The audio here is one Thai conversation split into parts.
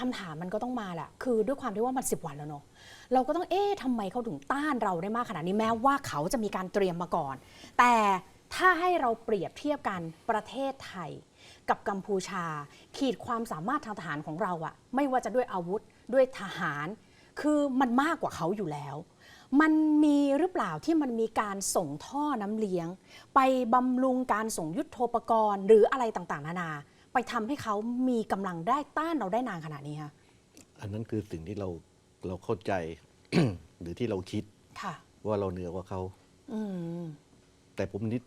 คำถามมันก็ต้องมาแหละคือด้วยความที่ว่ามันสิบวันแล้วเนาะเราก็ต้องเอ๊ะทำไมเขาถึงต้านเราได้มากขนาดนี้แม้ว่าเขาจะมีการเตรียมมาก่อน แต่ถ้าให้เราเปรียบเทียบกันประเทศไทย กับกัมพูชา ขีดความสามารถทางทหารของเราอะไม่ว่าจะด้วยอาวุธด้วยทหาร คือมันมากกว่าเขาอยู่แล้ว มันมีหรือเปล่าที่มันมีการส่งท่อน้ำเลี้ยง ไปบำรุงการส่งยุทธโธปกรณ์หรืออะไรต่างๆ นานา ไปทำให้เขามีกำลังได้ต้านเราได้นานขนาดนี้คะอันนั้นคือสิ่งที่เราเราเข้าใจ หรือที่เราคิดค่ะ ว่าเราเหนือกว่าเขาอืมแต่ผมนิด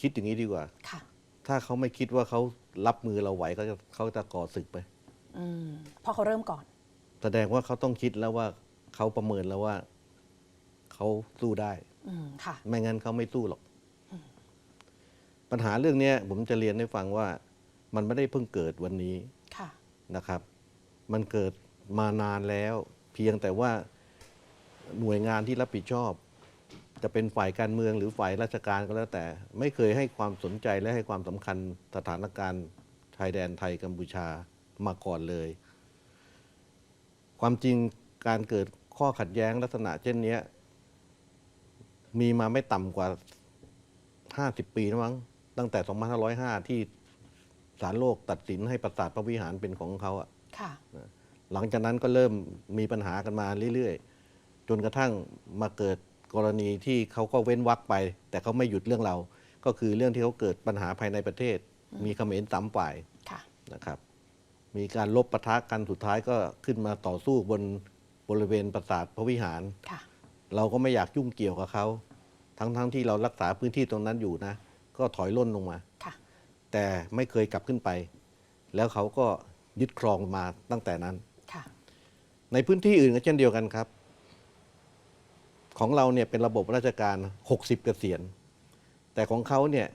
คิดอย่างนี้ดีกว่าค่ะ ถ้าเขาไม่คิดว่าเขารับมือเราไหวเขาจะเขาจะก่อศึกไปอืมเพราะเขาเริ่มก่อน แสดงว่าเขาต้องคิดแล้วว่าเขาประเมินแล้วว่าเขาสู้ได้อืมค่ะ ไม่งั้นเขาไม่สู้หรอก ปัญหาเรื่องเนี้ยผมจะเรียนให้ฟังว่า มันไม่ได้เพิ่งเกิดวันนี้ค่ะนะครับ มันเกิดมานานแล้ว เพียงแต่ว่าหน่วยงานที่รับผิดชอบ จะเป็นฝ่ายการเมืองหรือฝ่ายราชการก็แล้วแต่ ไม่เคยให้ความสนใจและให้ความสำคัญสถานการณ์ชายแดนไทยกัมพูชามาก่อนเลย ความจริงการเกิดข้อขัดแย้งลักษณะเช่นเนี้ยมีมาไม่ต่ำกว่า 50 ปีแล้วมั้งตั้งแต่ 2505 ที่ ศาลโลกตัดสินให้ปราสาทพระวิหารเป็นของเขาอะค่ะ หลังจากนั้นก็เริ่มมีปัญหากันมาเรื่อยๆ จนกระทั่งมาเกิดกรณีที่เขาก็เว้นวักไป แต่เขาไม่หยุดเรื่องเรา ก็คือเรื่องที่เขาเกิดปัญหาภายในประเทศ มีเขมรสามฝ่ายค่ะ นะครับ มีการลบปะทะกันสุดท้ายก็ขึ้นมาต่อสู้บนบริเวณปราสาทพระวิหาร ค่ะ เราก็ไม่อยากยุ่งเกี่ยวกับเขา ทั้งๆที่เรารักษาพื้นที่ตรงนั้นอยู่นะ ก็ถอยล่นลงมา ค่ะ แต่ไม่เคยกลับขึ้นไป แล้วเขาก็ยึดครองมาตั้งแต่นั้นค่ะในพื้นที่อื่นก็เช่นเดียวกันครับ ของเราเนี่ยเป็นระบบราชการ 60 เกษียณ แต่ของเขาเนี่ย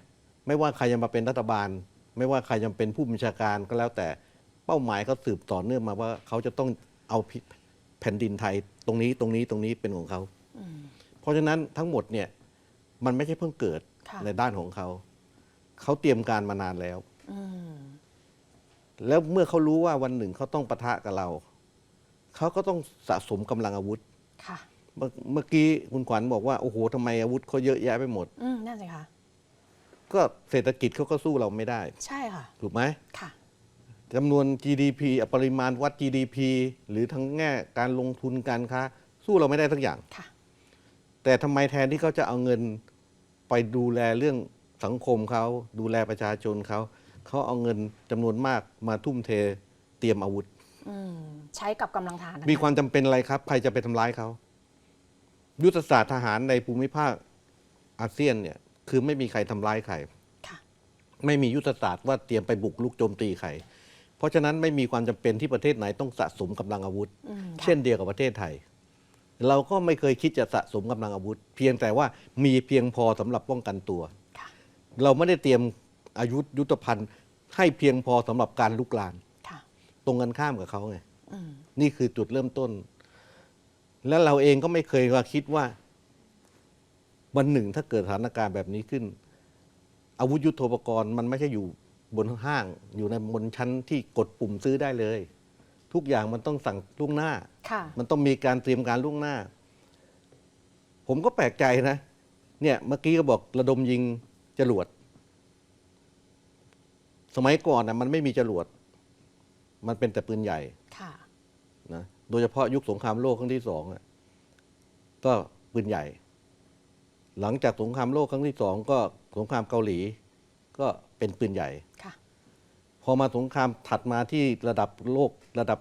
ไม่ว่าใครจะมาเป็นรัฐบาล ไม่ว่าใครจะเป็นผู้บัญชาการก็แล้วแต่เป้าหมายเขาสืบต่อเนื่องมาว่าเขาจะต้องเอาแผ่นดินไทยตรงนี้ตรงนี้ตรงนี้เป็นของเขาอืมเพราะฉะนั้นทั้งหมดเนี่ยมันไม่ใช่เพิ่งเกิดค่ะในด้านของเขา เขาเตรียมการมานานแล้วอืมแล้วเมื่อเขารู้ว่าวันหนึ่งเขาต้องปะทะกับเรา เขาก็ต้องสะสมกำลังอาวุธ ค่ะ เมื่อเมื่อกี้คุณขวัญบอกว่า โอ้โหทำไมอาวุธเขาเยอะแยะไปหมด อืมนั่นสิคะ ก็เศรษฐกิจเขาก็สู้เราไม่ได้ ใช่ค่ะ ถูกไหมค่ะ จำนวน GDP อะปริมาณวัด GDP หรือทั้งแง่การลงทุนการค้า สู้เราไม่ได้ทั้งอย่าง ค่ะ แต่ทำไมแทนที่เขาจะเอาเงินไปดูแลเรื่อง สังคมเขาดูแลประชาชนเขาเขาเอาเงินจำนวนมากมาทุ่มเทเตรียมอาวุธอืมใช้กับกำลังทหารมีความจำเป็นอะไรครับ ใครจะไปทำร้ายเขายุทธศาสตร์ทหารในภูมิภาคอาเซียนเนี่ย คือไม่มีใครทำร้ายใคร ค่ะไม่มียุทธศาสตร์ว่าเตรียมไปบุกลุกโจมตีใคร เพราะฉะนั้นไม่มีความจำเป็นที่ประเทศไหนต้องสะสมกำลังอาวุธ อืมค่ะเช่นเดียวกับประเทศไทย เราก็ไม่เคยคิดจะสะสมกำลังอาวุธ เพียงแต่ว่ามีเพียงพอสำหรับป้องกันตัวค่ะ เราไม่ได้เตรียมอายุธยุทธภัณฑ์ให้เพียงพอสำหรับการลุกลานค่ะตรงกันข้ามกับเขาไงอืมนี่คือจุดเริ่มต้น และเราเองก็ไม่เคยว่าคิดว่า วันหนึ่งถ้าเกิดสถานการณ์แบบนี้ขึ้น อาวุธยุโทโธปกรณ์มันไม่ใช่อยู่บนห้าง อยู่ในบนชั้นที่กดปุ่มซื้อได้เลย ทุกอย่างมันต้องสั่งล่วงหน้าค่ะมันต้องมีการเตรียมการล่วงหน้า ผมก็แปลกใจนะ เนี่ย เมื่อกี้ก็บอกระดมยิง จรวด สมัยก่อนนะมันไม่มีจรวด มันเป็นแต่ปืนใหญ่ค่ะนะโดยเฉพาะยุคสงครามโลกครั้งที่สองอะก็ปืนใหญ่ หลังจากสงครามโลกครั้งที่สองก็สงครามเกาหลี ก็เป็นปืนใหญ่ค่ะพอมาสงครามถัดมาที่ระดับโลกระดับ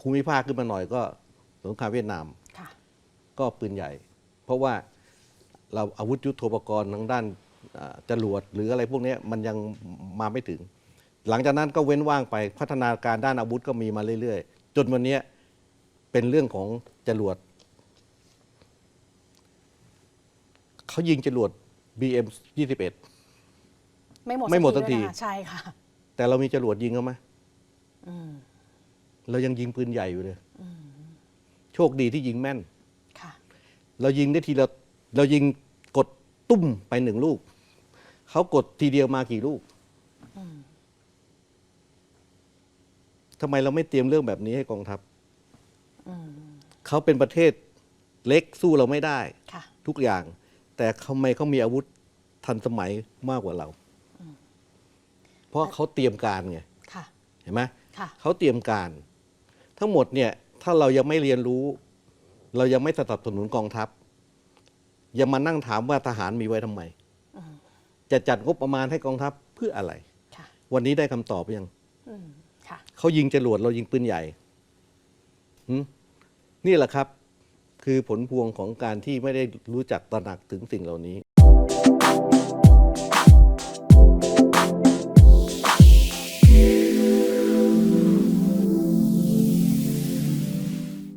ภูมิภาคขึ้นมาหน่อยก็สงครามเวียดนามค่ะก็ปืนใหญ่ เพราะว่าเราอาวุธยุทโธปกรณ์ทางด้านอ่า จรวดหรืออะไรพวกเนี้ยมันยังมาไม่ถึง หลังจากนั้นก็เว้นว่างไปพัฒนาการด้านอาวุธก็มีมาเรื่อยๆ จนวันเนี้ยเป็นเรื่องของจรวดเขายิงจรวด BM 21 ไม่หมดไม่หมดสัสักทีด้วยนะคะใช่ค่ะ แต่เรามีจรวดยิงเขาไหมอืมเรายังยิงปืนใหญ่อยู่เลยโชคดีที่ยิงแม่นค่ะเรายิงได้ทีละเรายิงกดตุ้มไปหนึ่งลูก เขากดทีเดียวมากี่ลูกทำไมเราไม่เตรียมเรื่องแบบนี้ให้กองทัพเขาเป็นประเทศเล็กสู้เราไม่ได้ค่ะทุกอย่าง แต่ทำไมเขามีอาวุธทันสมัยมากกว่าเรา เพราะเขาเตรียมการไงค่ะเห็นไหมค่ะเขาเตรียมการ ทั้งหมดเนี่ย ถ้าเรายังไม่เรียนรู้ เรายังไม่สนับสนุนกองทัพยังมานั่งถามว่าทหารมีไว้ทำไม จะจัดงบประมาณให้กองทัพเพื่ออะไรค่ะวันนี้ได้คำตอบหรือยังอืมค่ะเขายิงจรวดเรายิงปืนใหญ่หึนี่แหละครับ คือผลพวงของการที่ไม่ได้รู้จักตระหนักถึงสิ่งเหล่านี้